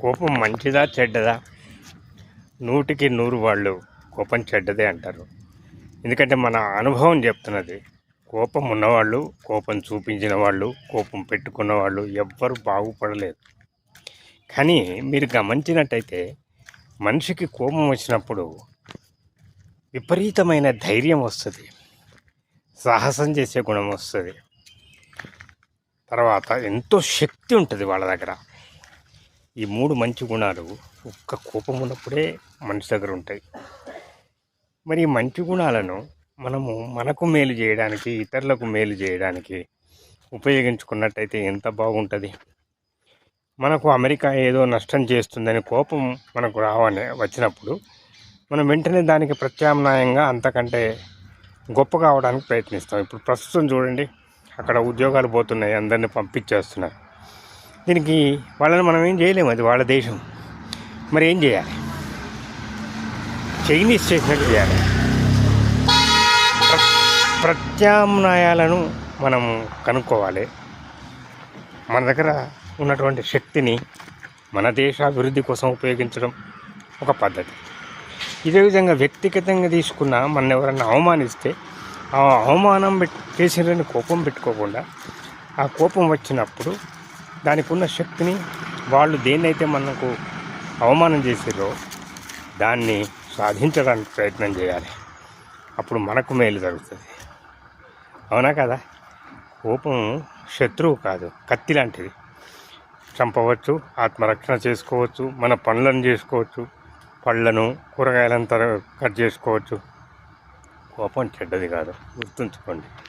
కోపం మంచిదా చెడ్డదా? నూటికి నూరు వాళ్ళు కోపం చెడ్డదే అంటారు. ఎందుకంటే మన అనుభవం చెప్తున్నది కోపం ఉన్నవాళ్ళు కోపం చూపించిన వాళ్ళు కోపం పెట్టుకున్న వాళ్ళు ఎవ్వరు బాగుపడలేదు. కానీ మీరు గమనించినట్టయితే మనిషికి కోపం వచ్చినప్పుడు విపరీతమైన ధైర్యం వస్తుంది సాహసం చేసే గుణం వస్తుంది. తర్వాత ఎంతో శక్తి ఉంటుంది వాళ్ళ దగ్గర. ఈ మూడు మంచి గుణాలు ఒక్క కోపం ఉన్నప్పుడే మనిషి దగ్గర ఉంటాయి. మరి ఈ మంచి గుణాలను మనము మనకు మేలు చేయడానికి ఇతరులకు మేలు చేయడానికి ఉపయోగించుకున్నట్టయితే ఎంత బాగుంటుంది? మనకు అమెరికా ఏదో నష్టం చేస్తుందని కోపం మనకు రావని వచ్చినప్పుడు మనం వెంటనే దానికి ప్రత్యామ్నాయంగా అంతకంటే గొప్ప కావడానికి ప్రయత్నిస్తాం. ఇప్పుడు ప్రస్తుతం చూడండి అక్కడ ఉద్యోగాలు పోతున్నాయి అందరిని పంపించేస్తున్నారు. దీనికి వాళ్ళని మనం ఏం చేయలేము అది వాళ్ళ దేశం. మరి ఏం చేయాలి? చైనీస్ చేసినట్టు చేయాలి. ప్రత్యామ్నాయాలను మనం కనుక్కోవాలి. మన దగ్గర ఉన్నటువంటి శక్తిని మన దేశ అభివృద్ధి కోసం ఉపయోగించడం ఒక పద్ధతి. ఇదే విధంగా వ్యక్తిగతంగా తీసుకున్న మన ఎవరన్నా అవమానిస్తే ఆ అవమానం పెట్ చేసిన కోపం పెట్టుకోకుండా ఆ కోపం వచ్చినప్పుడు దానికి ఉన్న శక్తిని వాళ్ళు దేన్నైతే మనకు అవమానం చేసారో దాన్ని సాధించడానికి ప్రయత్నం చేయాలి. అప్పుడు మనకు మేలు జరుగుతుంది. అవునా కదా? కోపం శత్రువు కాదు కత్తి లాంటిది. చంపవచ్చు ఆత్మరక్షణ చేసుకోవచ్చు మన పనులను చేసుకోవచ్చు పళ్ళను కూరగాయలను కట్ చేసుకోవచ్చు. కోపం చెడ్డది కాదు గుర్తుంచుకోండి.